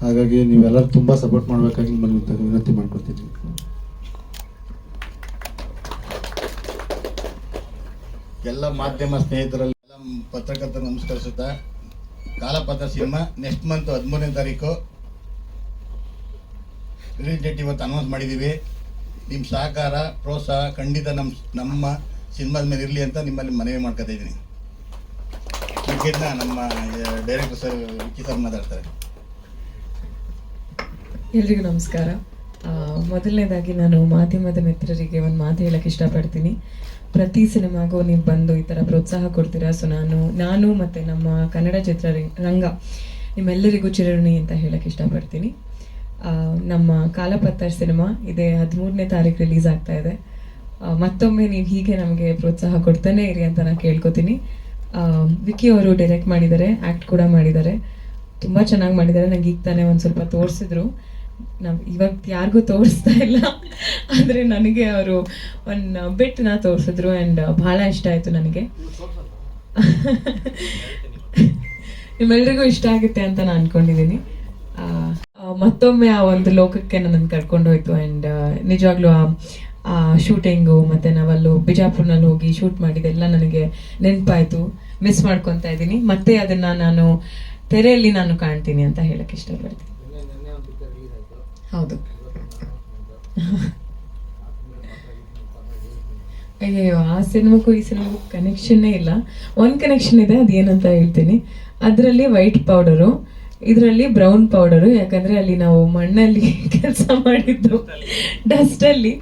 ಹಾಗಾಗಿ ನೀವೆಲ್ಲರೂ ತುಂಬ ಸಪೋರ್ಟ್ ಮಾಡಬೇಕಾಗಿ ನಿಮ್ಮಲ್ಲಿ ವಿನಂತಿ ಮಾಡ್ಕೊತೀನಿ ಎಲ್ಲ ಮಾಧ್ಯಮ ಸ್ನೇಹಿತರಲ್ಲಿ ಎಲ್ಲ ಪತ್ರಕರ್ತರು ನಮಸ್ಕರಿಸುತ್ತಾ ಕಾಲಪತ್ರ ಸಿನಿಮಾ ನೆಕ್ಸ್ಟ್ ಮಂತ್ ಹದಿಮೂರನೇ ತಾರೀಕು. ರಿಲೀಸ್ ಡೇಟ್ ಇವತ್ತು ಅನೌನ್ಸ್ ಮಾಡಿದ್ದೀವಿ. ನಿಮ್ಮ ಸಹಕಾರ, ಪ್ರೋತ್ಸಾಹ ಖಂಡಿತ ನಮ್ಮ ನಮ್ಮ ಸಿನಿಮಾದ ಮೇಲೆ ಇರಲಿ ಅಂತ ನಿಮ್ಮಲ್ಲಿ ಮನವಿ ಮಾಡ್ಕೊತಾ ಇದ್ದೀನಿ. ನಮ್ಮ ಡೈರೆಕ್ಟರ್ ಎಲ್ರಿಗೂ ನಮಸ್ಕಾರ. ಮೊದಲನೇದಾಗಿ ನಾನು ಮಾಧ್ಯಮದ ಮಿತ್ರರಿಗೆ ಒಂದು ಮಾತು ಹೇಳಕ್ಕೆ ಇಷ್ಟಪಡ್ತೀನಿ. ಪ್ರತಿ ಸಿನಿಮಾಗೂ ನೀವು ಬಂದು ಈ ಥರ ಪ್ರೋತ್ಸಾಹ ಕೊಡ್ತೀರಾ? ಸೊ ನಾನು ನಾನು ಮತ್ತು ನಮ್ಮ ಕನ್ನಡ ಚಿತ್ರ ರಂಗ ನಿಮ್ಮೆಲ್ಲರಿಗೂ ಚಿರಋಣಿ ಅಂತ ಹೇಳಕ್ಕೆ ಇಷ್ಟಪಡ್ತೀನಿ. ನಮ್ಮ ಕಾಲಪತ್ತರ್ ಸಿನಿಮಾ ಇದೇ ಹದಿಮೂರನೇ ತಾರೀಕು ರಿಲೀಸ್ ಆಗ್ತಾ ಇದೆ. ಮತ್ತೊಮ್ಮೆ ನೀವು ಹೀಗೆ ನಮಗೆ ಪ್ರೋತ್ಸಾಹ ಕೊಡ್ತಾನೆ ಇರಿ ಅಂತ ನಾನು ಕೇಳ್ಕೊತೀನಿ. ಆ, ವಿಕ್ಕಿ ಅವರು ಡೈರೆಕ್ಟ್ ಮಾಡಿದ್ದಾರೆ ಆ್ಯಕ್ಟ್ ಕೂಡ ಮಾಡಿದ್ದಾರೆ. ತುಂಬ ಚೆನ್ನಾಗಿ ಮಾಡಿದ್ದಾರೆ. ನಂಗೆ ಈಗ ತಾನೇ ಒಂದು ಸ್ವಲ್ಪ ತೋರಿಸಿದ್ರು. ನಾವು ಇವಾಗ ಯಾರಿಗೂ ತೋರಿಸ್ತಾ ಇಲ್ಲ. ಆದರೆ ನನಗೆ ಅವರು ಒಂದು ಬಿಟ್ಟನ್ನ ತೋರಿಸಿದ್ರು ಆ್ಯಂಡ್ ಭಾಳ ಇಷ್ಟ ಆಯಿತು ನನಗೆ. ನಿಮ್ಮೆಲ್ರಿಗೂ ಇಷ್ಟ ಆಗುತ್ತೆ ಅಂತ ನಾನು ಆ, ಮತ್ತೊಮ್ಮೆ ಆ ಒಂದು ಲೋಕಕ್ಕೆ ನನ್ನನ್ನು ಕರ್ಕೊಂಡು ಹೋಯ್ತು ಆ್ಯಂಡ್ ನಿಜವಾಗ್ಲೂ ಆ ಆ ಶೂಟಿಂಗು ಮತ್ತು ನಾವಲ್ಲೂ ಬಿಜಾಪುರ್ನಲ್ಲಿ ಹೋಗಿ ಶೂಟ್ ಮಾಡಿದ್ದೆಲ್ಲ ನನಗೆ ನೆನಪಾಯಿತು. ಮಿಸ್ ಮಾಡ್ಕೊತಾ ಇದ್ದೀನಿ. ಮತ್ತೆ ಅದನ್ನ ನಾನು ತೆರೆಯಲ್ಲಿ ನಾನು ಕಾಣ್ತೀನಿ ಅಂತ ಹೇಳಕ್ ಇಷ್ಟಪಡ್ತೀನಿ. ಹೌದು. ಅಯ್ಯಯ್ಯೋ, ಆ ಸಿನಿಮಾಕ್ಕೂ ಈ ಸಿನಿಮಾಕ್ಕೂ ಕನೆಕ್ಷನ್ನೇ ಇಲ್ಲ. ಒಂದು ಕನೆಕ್ಷನ್ ಇದೆ ಅದೇನಂತ ಹೇಳ್ತೀನಿ. ಅದರಲ್ಲಿ ವೈಟ್ ಪೌಡರು ಇದರಲ್ಲಿ ಬ್ರೌನ್ ಪೌಡರು ಯಾಕಂದ್ರೆ ಅಲ್ಲಿ ನಾವು ಮಣ್ಣಲ್ಲಿ ಕೆಲಸ ಮಾಡಿದ್ದು ಡಸ್ಟಲ್ಲಿ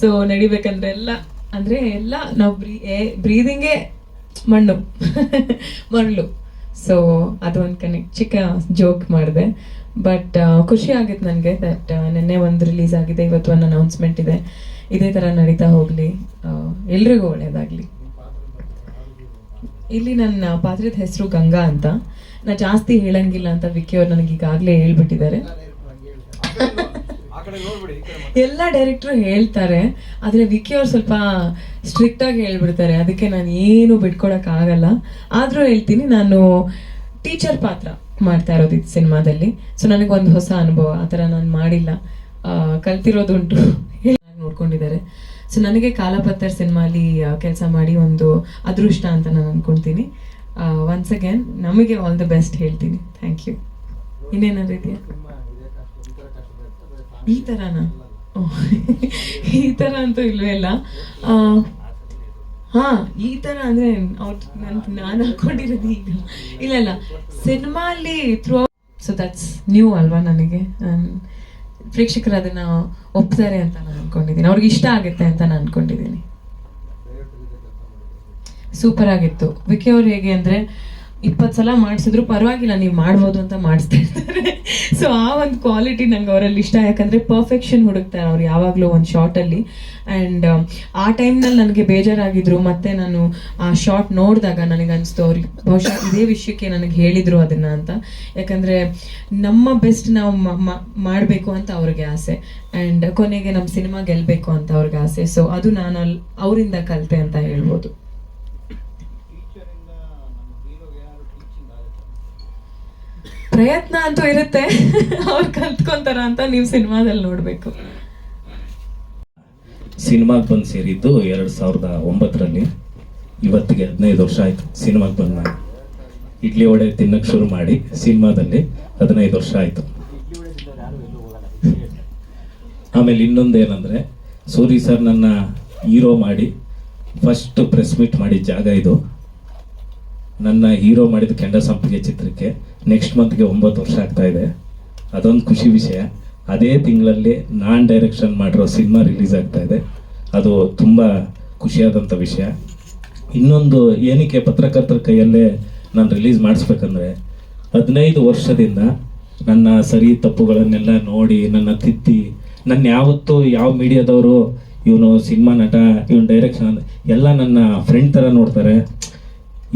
ಸೊ ನಡಿಬೇಕಂದ್ರೆ ಎಲ್ಲ, ಅಂದ್ರೆ ಎಲ್ಲ ನಾವು ಬ್ರೀ ಬ್ರೀದಿಂಗೇ ಮಣ್ಣು. ಮರಳು. ಸೊ ಅದೊಂದು ಕನೆಕ್ಟ್ ಚಿಕ್ಕ ಜೋಕ್ ಮಾಡಿದೆ. ಬಟ್ ಖುಷಿ ಆಗಿತ್ತು ನನಗೆ ದಟ್ ನಿನ್ನೆ ಒಂದು ರಿಲೀಸ್ ಆಗಿದೆ, ಇವತ್ತು ಒಂದು ಅನೌನ್ಸ್ಮೆಂಟ್ ಇದೆ. ಇದೇ ಥರ ನಡೀತಾ ಹೋಗಲಿ. ಎಲ್ರಿಗೂ ಒಳ್ಳೆಯದಾಗಲಿ ಇಲ್ಲಿ ನನ್ನ ಪಾತ್ರದ ಹೆಸರು ಗಂಗಾ ಅಂತ. ನಾ ಜಾಸ್ತಿ ಹೇಳಂಗಿಲ್ಲ ಅಂತ ವಿಕ್ಕಿ ಅವ್ರು ನನಗೆ ಈಗಾಗಲೇ ಹೇಳ್ಬಿಟ್ಟಿದ್ದಾರೆ. ಎಲ್ಲ ಡೈರೆಕ್ಟ್ರು ಹೇಳ್ತಾರೆ ಆದ್ರೆ ವಿಕಿ ಅವ್ರು ಸ್ವಲ್ಪ ಸ್ಟ್ರಿಕ್ಟ್ ಆಗಿ ಹೇಳ್ಬಿಡ್ತಾರೆ. ಅದಕ್ಕೆ ನಾನು ಏನು ಬಿಟ್ಕೊಡಕ್ ಆಗಲ್ಲ. ಆದ್ರೂ ಹೇಳ್ತೀನಿ ನಾನು ಟೀಚರ್ ಪಾತ್ರ ಮಾಡ್ತಾ ಇರೋದು ಇದು ಸಿನಿಮಾದಲ್ಲಿ. ಸೊ ನನಗೊಂದು ಹೊಸ ಅನುಭವ ಆ ಥರ ನಾನು ಮಾಡಿಲ್ಲ. ಕಲ್ತಿರೋದುಂಟು. ನೋಡ್ಕೊಂಡಿದ್ದಾರೆ. ಸೊ ನನಗೆ ಕಾಲಪತ್ತರ್ ಸಿನಿಮಾಲಿ ಕೆಲಸ ಮಾಡಿ ಒಂದು ಅದೃಷ್ಟ ಅಂತ ನಾನು ಅನ್ಕೊಂತೀನಿ. ಒನ್ಸ್ ಅಗೇನ್ ನಮಗೆ ಆಲ್ ದ ಬೆಸ್ಟ್ ಹೇಳ್ತೀನಿ. ಥ್ಯಾಂಕ್ ಯು ಇನ್ನೇನಾದ್ರೂ ಇದೆಯಾ? ಈ ಥರನಾ ಈ ಥರ ಅಂತೂ ಇಲ್ವೇ ಇಲ್ಲ. ಹಾ, ಈ ತರ ಅಂದ್ರೆ ಅವ್ರು ನಾನು ನಾನು ಹಾಕೊಂಡಿರೋದು ಈಗ. ಇಲ್ಲ ಇಲ್ಲ. ಸಿನಿಮಾ ಅಲ್ಲಿ ಥ್ರೂ ಸೊ ದಟ್ಸ್ ನ್ಯೂ ಅಲ್ವಾ ನನಗೆ? ನಾನ್- ಪ್ರೇಕ್ಷಕರು ಅದನ್ನ ಒಪ್ತಾರೆ ಅಂತ ನಾನು ಅನ್ಕೊಂಡಿದ್ದೀನಿ. ಅವ್ರಿಗೆ ಇಷ್ಟ ಆಗುತ್ತೆ ಅಂತ ನಾನು ಅನ್ಕೊಂಡಿದ್ದೀನಿ. ಸೂಪರ್ ಆಗಿತ್ತು. ವಿಕಿ ಅವ್ರು ಹೇಗೆ ಅಂದ್ರೆ ಇಪ್ಪತ್ತು ಸಲ ಮಾಡಿಸಿದ್ರು ಪರವಾಗಿಲ್ಲ, ನೀವು ಮಾಡ್ಬೋದು ಅಂತ ಮಾಡಿಸ್ತಾ ಇರ್ತಾರೆ. ಸೊ ಆ ಒಂದು ಕ್ವಾಲಿಟಿ ನಂಗೆ ಅವರಲ್ಲಿ ಇಷ್ಟ, ಯಾಕಂದ್ರೆ ಪರ್ಫೆಕ್ಷನ್ ಹುಡುಕ್ತಾರೆ ಅವ್ರು ಯಾವಾಗಲೂ ಒಂದು ಶಾರ್ಟಲ್ಲಿ ಆ್ಯಂಡ್ ಆ ಟೈಮ್ನಲ್ಲಿ ನನಗೆ ಬೇಜಾರಾಗಿದ್ರು, ಮತ್ತೆ ನಾನು ಆ ಶಾರ್ಟ್ ನೋಡಿದಾಗ ನನಗೆ ಅನಿಸ್ತು ಅವ್ರಿಗೆ ಬಹುಶಃ ಇದೇ ವಿಷಯಕ್ಕೆ ನನಗೆ ಹೇಳಿದ್ರು ಅದನ್ನ ಅಂತ. ಯಾಕಂದ್ರೆ ನಮ್ಮ ಬೆಸ್ಟ್ ನಾವು ಮಾಡಬೇಕು ಅಂತ ಅವ್ರಿಗೆ ಆಸೆ. ಆ್ಯಂಡ್ ಕೊನೆಗೆ ನಮ್ಮ ಸಿನಿಮಾ ಗೆಲ್ಲಬೇಕು ಅಂತ ಅವ್ರಿಗೆ ಆಸೆ. ಸೊ ಅದು ನಾನು ಅವರಿಂದ ಕಲಿತೆ ಅಂತ ಹೇಳ್ಬೋದು. ಪ್ರಯತ್ನ ಅಂತೂ ಇರುತ್ತೆ. ಅವ್ರು ಕಲ್ತ್ಕೊಂತಾರ ಅಂತ ನೀವು ಸಿನಿಮಾದಲ್ಲಿ ನೋಡ್ಬೇಕು. ಸಿನಿಮಾಗೆ ಬಂದು ಸೇರಿದ್ದು ಎರಡು ಸಾವಿರದ ಒಂಬತ್ತರಲ್ಲಿ. ಇವತ್ತಿಗೆ ಹದಿನೈದು ವರ್ಷ ಆಯ್ತು ಸಿನಿಮಾಗೆ ಬಂದ ಇಡ್ಲಿ ವಡೆ ತಿನ್ನಕ್ಕೆ ಶುರು ಮಾಡಿ ಸಿನಿಮಾದಲ್ಲಿ ಹದಿನೈದು ವರ್ಷ ಆಯ್ತು. ಆಮೇಲೆ ಇನ್ನೊಂದು ಏನಂದ್ರೆ ಸೂರಿ ಸರ್ ನನ್ನ ಹೀರೋ ಮಾಡಿ ಫಸ್ಟ್ ಪ್ರೆಸ್ ಮೀಟ್ ಮಾಡಿದ ಜಾಗ ಇದು. ನನ್ನ ಹೀರೋ ಮಾಡಿದ ಕೆಂಡ ಸಂಪಿಗೆ ಚಿತ್ರಕ್ಕೆ ನೆಕ್ಸ್ಟ್ ಮಂತ್ಗೆ ಒಂಬತ್ತು ವರ್ಷ ಆಗ್ತಾ ಇದೆ. ಅದೊಂದು ಖುಷಿ ವಿಷಯ. ಅದೇ ತಿಂಗಳಲ್ಲಿ ನಾನ್ ಡೈರೆಕ್ಷನ್ ಮಾಡಿರೋ ಸಿನಿಮಾ ರಿಲೀಸ್ ಆಗ್ತಾ ಇದೆ. ಅದು ತುಂಬ ಖುಷಿಯಾದಂಥ ವಿಷಯ. ಇನ್ನೊಂದು ಏನಕ್ಕೆ ಪತ್ರಕರ್ತರ ಕೈಯಲ್ಲೇ ನಾನು ರಿಲೀಸ್ ಮಾಡಿಸ್ಬೇಕಂದ್ರೆ, ಹದಿನೈದು ವರ್ಷದಿಂದ ನನ್ನ ಸರಿ ತಪ್ಪುಗಳನ್ನೆಲ್ಲ ನೋಡಿ, ನನ್ನ ತಿದ್ದಿ, ನನ್ನ ಯಾವತ್ತೂ ಯಾವ ಮೀಡಿಯಾದವರು ಇವನು ಸಿನಿಮಾ ನಟ, ಇವನು ಡೈರೆಕ್ಷನ್ ಎಲ್ಲ ನನ್ನ ಫ್ರೆಂಡ್ ಥರ ನೋಡ್ತಾರೆ.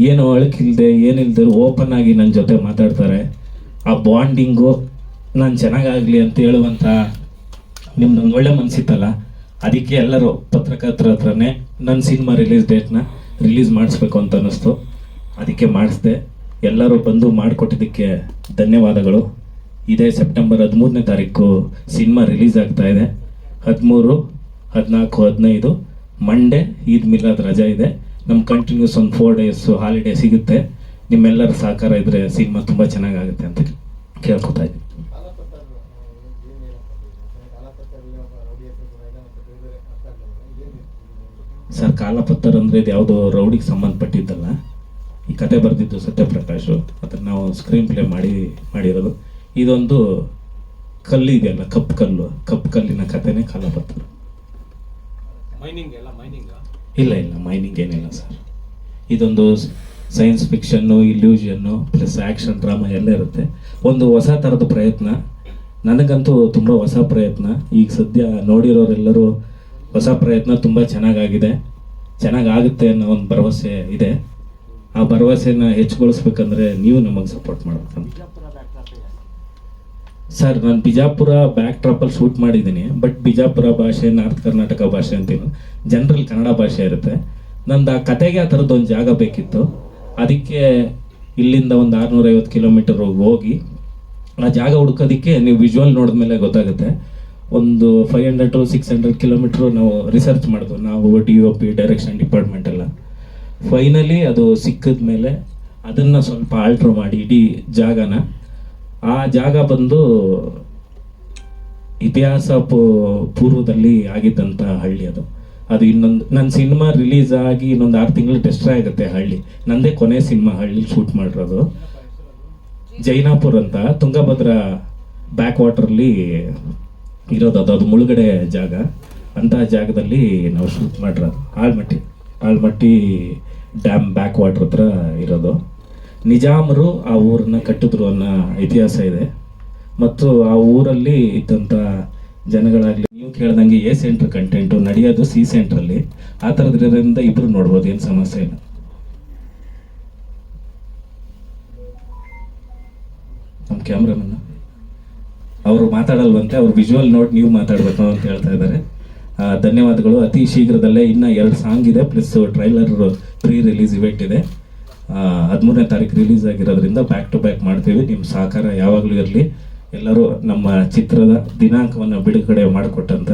ಏನು ಅಳಕಿಲ್ದೆ, ಏನಿಲ್ದೆ ಓಪನ್ ಆಗಿ ನನ್ನ ಜೊತೆ ಮಾತಾಡ್ತಾರೆ. ಆ ಬಾಂಡಿಂಗು ನಾನು ಚೆನ್ನಾಗಾಗಲಿ ಅಂತ ಹೇಳುವಂಥ ನಿಮ್ದೊಂದು ಒಳ್ಳೆ ಮನಸ್ಸಿತ್ತಲ್ಲ ಅದಕ್ಕೆ ಎಲ್ಲರೂ ಪತ್ರಕರ್ತರ ಹತ್ರನೇ ನನ್ನ ಸಿನಿಮಾ ರಿಲೀಸ್ ಡೇಟ್ನ ರಿಲೀಸ್ ಮಾಡಿಸ್ಬೇಕು ಅಂತ ಅನ್ನಿಸ್ತು. ಅದಕ್ಕೆ ಮಾಡಿಸ್ದೆ. ಎಲ್ಲರೂ ಬಂದು ಮಾಡಿಕೊಟ್ಟಿದ್ದಕ್ಕೆ ಧನ್ಯವಾದಗಳು. ಇದೇ ಸೆಪ್ಟೆಂಬರ್ ಹದಿಮೂರನೇ ತಾರೀಕು ಸಿನಿಮಾ ರಿಲೀಸ್ ಆಗ್ತಾ ಇದೆ. ಹದಿಮೂರು, ಹದಿನಾಲ್ಕು, ಹದಿನೈದು ಮಂಡೇ ಈದ್ ಮಿಲಾದ್ ರಜಾ ಇದೆ. ನಮ್ಮ ಕಂಟಿನ್ಯೂಸ್ ಒಂದು ಫೋರ್ ಡೇಸು ಹಾಲಿಡೇ ಸಿಗುತ್ತೆ. ನಿಮ್ಮೆಲ್ಲರ ಸಹಕಾರ ಇದ್ದರೆ ಸಿನಿಮಾ ತುಂಬ ಚೆನ್ನಾಗಾಗುತ್ತೆ ಅಂತ ಕೇಳ್ಕೊತಾ ಇದ್ದೀನಿ. ಸರ್, ಕಾಲಪತ್ತರ್ ಅಂದರೆ ಇದು ಯಾವುದೋ ರೌಡಿಗೆ ಸಂಬಂಧಪಟ್ಟಿದ್ದಲ್ಲ. ಈ ಕತೆ ಬರೆದಿದ್ದು ಸತ್ಯಪ್ರಕಾಶು ಅದನ್ನು ನಾವು ಸ್ಕ್ರೀನ್ ಪ್ಲೇ ಮಾಡಿ, ಮಾಡಿರೋದು. ಇದೊಂದು ಕಲ್ಲು ಇದೆಯಲ್ಲ ಕಪ್ಪು ಕಲ್ಲು. ಕಪ್ಪು ಕಲ್ಲಿನ ಕಥೆನೇ ಕಾಲಪತ್ತರ್. ಮೈನಿಂಗ್ ಎಲ್ಲ ಮೈನಿಂಗ್ ಇಲ್ಲ ಇಲ್ಲ ಮೈನಿಂಗ್ ಏನಿಲ್ಲ ಸರ್ ಇದೊಂದು science fiction illusion plus action drama ಎಲ್ಲ ಇರುತ್ತೆ. ಒಂದು ಹೊಸ ಥರದ ಪ್ರಯತ್ನ. ನನಗಂತೂ ತುಂಬ ಹೊಸ ಪ್ರಯತ್ನ. ಈಗ ಸದ್ಯ ನೋಡಿರೋರೆಲ್ಲರೂ ಹೊಸ ಪ್ರಯತ್ನ ತುಂಬ ಚೆನ್ನಾಗಾಗಿದೆ. ಚೆನ್ನಾಗಾಗುತ್ತೆ ಅನ್ನೋ ಒಂದು ಭರವಸೆ ಇದೆ. ಆ ಭರವಸೆನ ಹೆಚ್ಚುಗೊಳಿಸ್ಬೇಕಂದ್ರೆ ನೀವು ನಮಗೆ ಸಪೋರ್ಟ್ ಮಾಡ್ಬೇಕಂತ. ಸರ್, ನಾನು ಬಿಜಾಪುರ ಬ್ಯಾಕ್ ಟ್ರಾಪಲ್ಲಿ ಶೂಟ್ ಮಾಡಿದ್ದೀನಿ ಬಟ್ ಬಿಜಾಪುರ ಭಾಷೆ ನಾರ್ತ್ ಕರ್ನಾಟಕ ಭಾಷೆ ಅಂತೀನಿ ಜನರಲ್ ಕನ್ನಡ ಭಾಷೆ ಇರುತ್ತೆ. ನಂದು ಆ ಕತೆಗೆ ಆ ಥರದ್ದು ಒಂದು ಜಾಗ ಬೇಕಿತ್ತು. ಅದಕ್ಕೆ ಇಲ್ಲಿಂದ ಒಂದು ಆರುನೂರೈವತ್ತು ಕಿಲೋಮೀಟರ್ ಹೋಗಿ, ಆ ಜಾಗ ಹುಡ್ಕೋದಕ್ಕೆ ನೀವು ವಿಜುವಲ್ ನೋಡಿದ ಮೇಲೆ ಗೊತ್ತಾಗುತ್ತೆ. ಒಂದು five hundred to six hundred kilometre ನಾವು ರಿಸರ್ಚ್ ಮಾಡಿದ್ವು ನಾವು D O P direction department ಎಲ್ಲ. ಫೈನಲಿ ಅದು ಸಿಕ್ಕಿದ ಮೇಲೆ ಅದನ್ನು ಸ್ವಲ್ಪ ಆಲ್ಟ್ರ್ ಮಾಡಿ ಇಡೀ ಜಾಗನ ಆ ಜಾಗ ಬಂದು ಇತಿಹಾಸ ಪೂರ್ವದಲ್ಲಿ ಆಗಿದ್ದಂಥ ಹಳ್ಳಿ ಅದು. ಅದು ಇನ್ನೊಂದು ನನ್ನ ಸಿನಿಮಾ ರಿಲೀಸ್ ಆಗಿ ಇನ್ನೊಂದು ಆರು ತಿಂಗಳು ಟೆಸ್ಟ್ರೇ ಆಗುತ್ತೆ ಹಳ್ಳಿ. ನಂದೇ ಕೊನೆ ಸಿನಿಮಾ ಹಳ್ಳಿ ಶೂಟ್ ಮಾಡಿರೋದು. ಜೈನಾಪುರ್ ಅಂತ ತುಂಗಭದ್ರಾ ಬ್ಯಾಕ್ ವಾಟರ್ಲಿ ಇರೋದು ಅದು ಅದು ಮುಳುಗಡೆ ಜಾಗ. ಅಂತ ಜಾಗದಲ್ಲಿ ನಾವು ಶೂಟ್ ಮಾಡಿರೋದು. Almatti Almatti dam back water ಹತ್ರ ಇರೋದು. ನಿಜಾಮರು ಆ ಊರನ್ನ ಕಟ್ಟಿದ್ರು ಅನ್ನೋ ಇತಿಹಾಸ ಇದೆ. ಮತ್ತು ಆ ಊರಲ್ಲಿ ಇದ್ದಂಥ ಜನಗಳಾಗಲಿ, ನೀವು ಕೇಳ್ದಂಗೆ ಎ ಸೆಂಟ್ರ್ ಕಂಟೆಂಟು ನಡೆಯೋದು ಸಿ ಸೆಂಟ್ರಲ್ಲಿ. ಆ ಥರದ್ರಿಂದ ಇಬ್ಬರು ನೋಡ್ಬೋದು, ಏನು ಸಮಸ್ಯೆ ಇಲ್ಲ. ನಮ್ಮ ಕ್ಯಾಮ್ರಾಮನ್ನ. ಅವರು ಮಾತಾಡಲ್ವಂತೆ, ಅವ್ರು ವಿಜುವಲ್ ನೋಡಿ ನೀವು ಮಾತಾಡಬೇಕು ಅಂತ ಹೇಳ್ತಾ ಇದ್ದಾರೆ. ಧನ್ಯವಾದಗಳು. ಅತಿ ಶೀಘ್ರದಲ್ಲೇ ಇನ್ನೂ ಎರಡು ಸಾಂಗ್ ಇದೆ, plus trailer pre release event ಇದೆ. ಹದಿಮೂರನೇ ತಾರೀಕು ರಿಲೀಸ್ ಆಗಿರೋದ್ರಿಂದ ಬ್ಯಾಕ್ ಟು ಬ್ಯಾಕ್ ಮಾಡ್ತೀವಿ. ನಿಮ್ಮ ಸಹಕಾರ ಯಾವಾಗಲೂ ಇರಲಿ. ಎಲ್ಲರೂ ನಮ್ಮ ಚಿತ್ರದ ದಿನಾಂಕವನ್ನು ಬಿಡುಗಡೆ ಮಾಡಿಕೊಟ್ಟಂಥ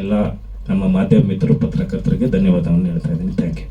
ಎಲ್ಲ ನಮ್ಮ ಮಾಧ್ಯಮ ಮಿತ್ರರು, ಪತ್ರಕರ್ತರಿಗೆ ಧನ್ಯವಾದವನ್ನು ಹೇಳ್ತಾ ಇದ್ದೀನಿ. Thank you